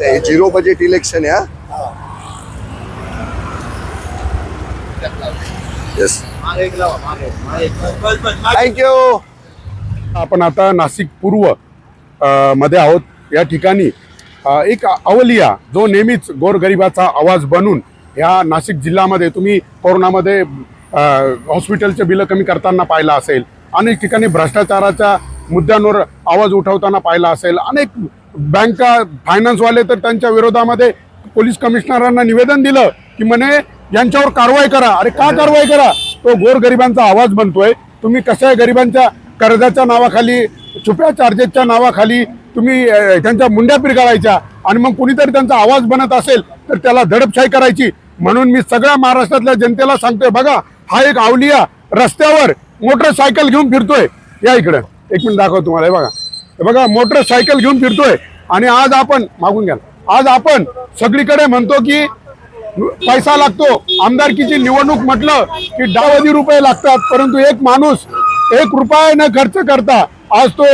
हे zero budget election आहे yes thank you आपण आता नाशिक पूर्वमध्ये आहोत. या ठिकाणी एक अवलिया जो नेहमीच गोरगरिबाचा आवाज बनून ह्या नाशिक जिल्ह्यामध्ये तुम्ही कोरोनामध्ये हॉस्पिटलचे बिलं कमी करताना पाहिलं असेल. अनेक ठिकाणी भ्रष्टाचाराच्या मुद्द्यांवर आवाज उठवताना पाहिला असेल. अनेक बँका फायनान्सवाले तर त्यांच्या विरोधामध्ये पोलीस कमिशनरांना निवेदन दिलं की म्हणे यांच्यावर कारवाई करा. अरे का कारवाई करा? तो गोरगरिबांचा आवाज बनतोय. तुम्ही कशा गरिबांच्या कर्जाच्या नावाखाली छुप्या चार्जेसच्या नावाखाली तुम्ही त्यांच्या मुंड्या पिरगाळायच्या आणि मग कुणीतरी त्यांचा आवाज बनत असेल तर त्याला दडपशाही करायची. म्हणून मी सगळ्या महाराष्ट्रातल्या जनतेला सांगतोय बघा हा एक आवलिया रस्त्यावर मोटरसायकल घेऊन फिरतोय. या इकडे. एक मिनिट दाखव तुम्हाला हे बघा. बघा मोटरसायकल घेऊन फिरतोय. आणि आज आपण मागून घ्या. आज आपण सगळीकडे म्हणतो की पैसा लागतो. आमदारकीची निवडणूक म्हटलं की डावधी रुपये लागतात परंतु एक माणूस एक रुपया न खर्च करता आज तो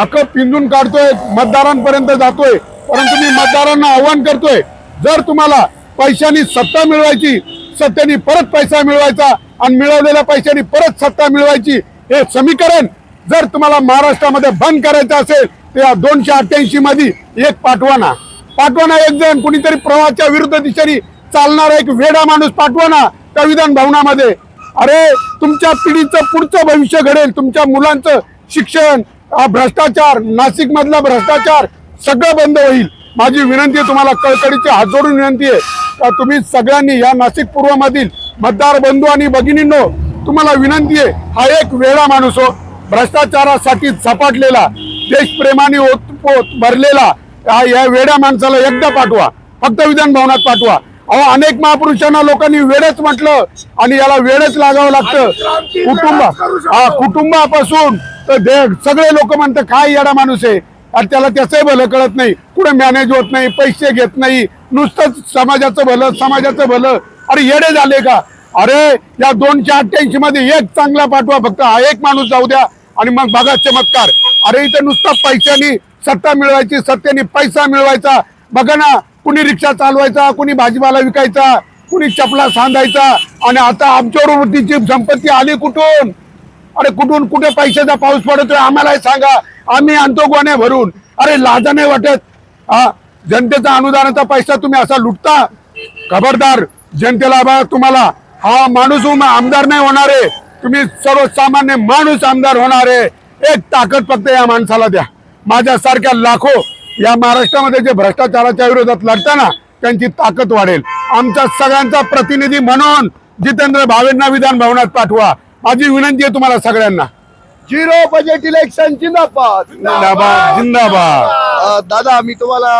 अख पिंजून काढतोय मतदारांपर्यंत जातोय. परंतु मी मतदारांना आव्हान करतोय जर तुम्हाला पैशानी सत्ता मिळवायची सत्तेनी परत पैसा मिळवायचा आणि मिळवलेल्या पैशानी परत सत्ता मिळवायची हे समीकरण जर तुम्हाला महाराष्ट्रामध्ये बंद करायचं असेल तर या दोनशे अठ्ठ्याऐंशी मध्ये एक पाठवा ना पाठवा ना एक जण कुणीतरी प्रवाहाच्या विरुद्ध दिशेने चालणारा एक वेडा माणूस पाठवा ना त्या विधान भवनामध्ये. अरे तुमच्या पिढीचं पुढचं भविष्य घडेल तुमच्या मुलांचं शिक्षण भ्रष्टाचार नाशिक मधला भ्रष्टाचार सगळं बंद होईल. माझी विनंती आहे तुम्हाला कळकळीची हात जोडून विनंती आहे. का तुम्ही सगळ्यांनी या नाशिक पूर्वमधील मतदार बंधू आणि भगिनींनो तुम्हाला विनंती आहे हा एक वेळा माणूस हो. भ्रष्टाचारासाठी झपाटलेला देशप्रेमाने ओतपोत भरलेला हा या वेड्या माणसाला एकदा पाठवा. फक्त विधान भवनात पाठवा. अहो अनेक महापुरुषांना लोकांनी वेळच म्हटलं आणि याला वेळच लागावं लागतं. कुटुंब हा कुटुंबापासून तर सगळे लोक म्हणतात काय येडा माणूस आहे? आणि त्याला त्याचंही भलं कळत नाही. कुठे मॅनेज होत नाही पैसे घेत नाही. नुसतंच समाजाचं भलं समाजाचं भलं. अरे येडे झाले का? अरे या दोनशे अठ्ठ्याऐंशी मध्ये एक चांगला पाठवा फक्त. हा एक माणूस जाऊ द्या आणि मग बघा चमत्कार. अरे इथे नुसतं पैशानी सत्ता मिळवायची सत्तेने पैसा मिळवायचा. बघा ना कुणी रिक्षा चालवायचा कुणी भाजीपाला विकायचा कुणी चपला सांधायचा. आणि आता आमच्यावर तिची संपत्ती आली कुठून? अरे कुठून कुठे पैशाचा पाऊस पडतोय? आम्हालाही सांगा. आम्ही आणतो गोण्या भरून. अरे लाजा नाही वाटत. हा जनतेचा अनुदानाचा पैसा तुम्ही असा लुटता? खबरदार जनतेला बा तुम्हाला. हा माणूस आमदार नाही होणार. आहे तुम्ही सर्वसामान्य माणूस आमदार होणार. आहे एक ताकद फक्त या माणसाला द्या. माझ्यासारख्या लाखो या महाराष्ट्रामध्ये जे भ्रष्टाचाराच्या विरोधात लढताना त्यांची ताकद वाढेल. आमच्या सगळ्यांचा प्रतिनिधी म्हणून जितेंद्र भावेंना विधान भवनात पाठवा. माझी विनंती आहे तुम्हाला सगळ्यांना. झिरो बजेट इलेक्शन जिंदाबाद. जिंदाबाद जिंदाबाद. दादा मी तुम्हाला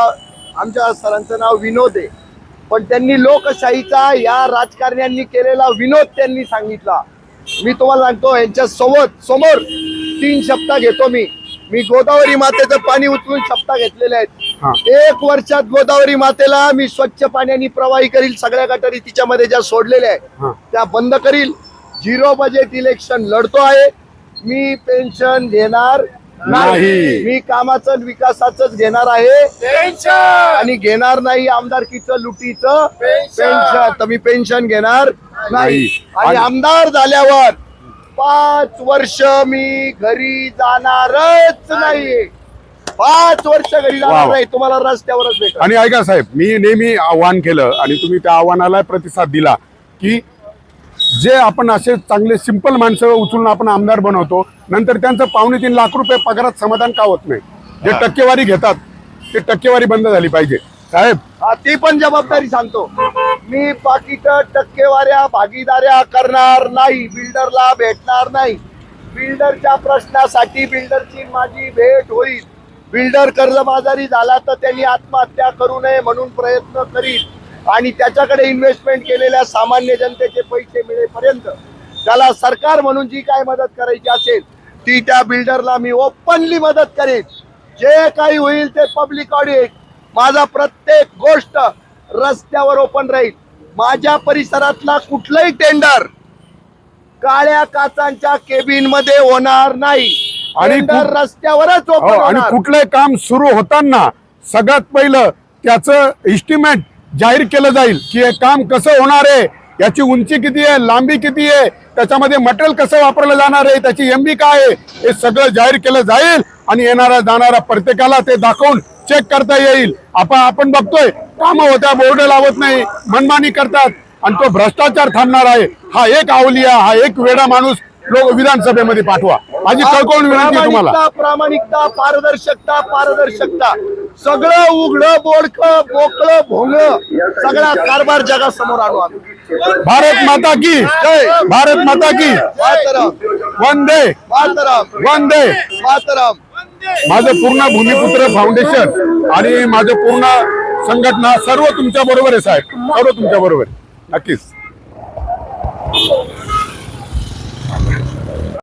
आमच्या सरांचं नाव विनोद आहे. पण त्यांनी लोकशाहीचा या राजकारण्यांनी केलेला विनोद त्यांनी सांगितला. मी तुम्हाला सांगतो यांच्या सोबत समोर तीन शब्द घेतो मी. मी गोदावरी मातेचं पाणी उचलून शब्द घेतलेले. आहेत. एक वर्षात गोदावरी मातेला मी स्वच्छ पाण्याने प्रवाही करील सगळ्या गटारी तिच्यामध्ये ज्या सोडलेल्या. आहेत त्या बंद करील. झिरो बजेट इलेक्शन लढतो आहे. मी पेन्शन घेणार नाही. मी कामाचं विकासाच घेणार आहे. आणि घेणार नाही आमदारकीचं लुटीचं. पेन्शन तर मी पेन्शन घेणार नाही. नाही. आणि आमदार झाल्यावर पाच वर्ष मी घरी जाणारच नाही. पाच वर्ष घरी जाणार. नाही. तुम्हाला रस्त्यावरच भेट आणि ऐका साहेब मी नेहमी आव्हान केलं आणि तुम्ही त्या आव्हानाला प्रतिसाद दिला की जे आपण असे चांगले सिंपल माणसं उचलून आपण आमदार बनवतो नंतर त्यांचं पावणे तीन लाख रुपये पगारात समाधान का होत नाही? जे टक्केवारी घेतात ते टक्केवारी बंद झाली पाहिजे. साहेब. ती पण जबाबदारी सांगतो. मी बाकीच टक्केवाऱ्या भागीदाऱ्या करणार नाही बिल्डरला भेटणार नाही. बिल्डरच्या प्रश्नासाठी बिल्डरची माझी भेट होईल. बिल्डर कर्जबाजारी झाला तर त्यांनी आत्महत्या करू नये म्हणून प्रयत्न करील आणि त्याच्याकडे इन्व्हेस्टमेंट केलेल्या सामान्य जनतेचे पैसे मिळेपर्यंत त्याला सरकार म्हणून जी काय मदत करायची असेल ती त्या बिल्डरला मी ओपनली मदत करेन. जे काही होईल ते पब्लिक ऑडिट माझा प्रत्येक गोष्ट रस्त्यावर ओपन राहील. माझ्या परिसरातला कुठलंही टेंडर काळ्या काचांच्या केबिनमध्ये होणार नाही. आणि रस्त्यावरच हो ओपन आणि कुठलंही काम सुरू होताना सगळ्यात पहिलं त्याचं इस्टिमेट जाहीर केलं जाईल की हे काम कसं होणार आहे याची उंची किती आहे लांबी किती आहे त्याच्यामध्ये मटेरियल कसं वापरलं जाणार आहे त्याची एम बी काय आहे हे सगळं जाहीर केलं जाईल आणि येणारा जाणारा प्रत्येकाला ते दाखवून चेक करता येईल. आपण आपण बघतोय कामं होत्या बोर्ड लावत नाही मनमानी करतात आणि तो भ्रष्टाचार थांबणार आहे. हा एक आवलिया हा एक वेडा माणूस लोक विधानसभेमध्ये पाठवा. माझी कळकळून विनंती तुम्हाला. प्रामाणिकता पारदर्शकता पारदर्शकता. सगळं उघडं बोडक बोकळ भोंग सगळा कारभार जगासमोर आणू आम्ही. भारत माता की जय. भारत माता की. मातरम. वंदे. मातरम. वंदे. मातरम. माझं पूर्ण भूमिपुत्र फाउंडेशन आणि माझं पूर्ण संघटना सर्व तुमच्या बरोबर आहे साहेब. सर्व तुमच्या बरोबर. नक्कीच.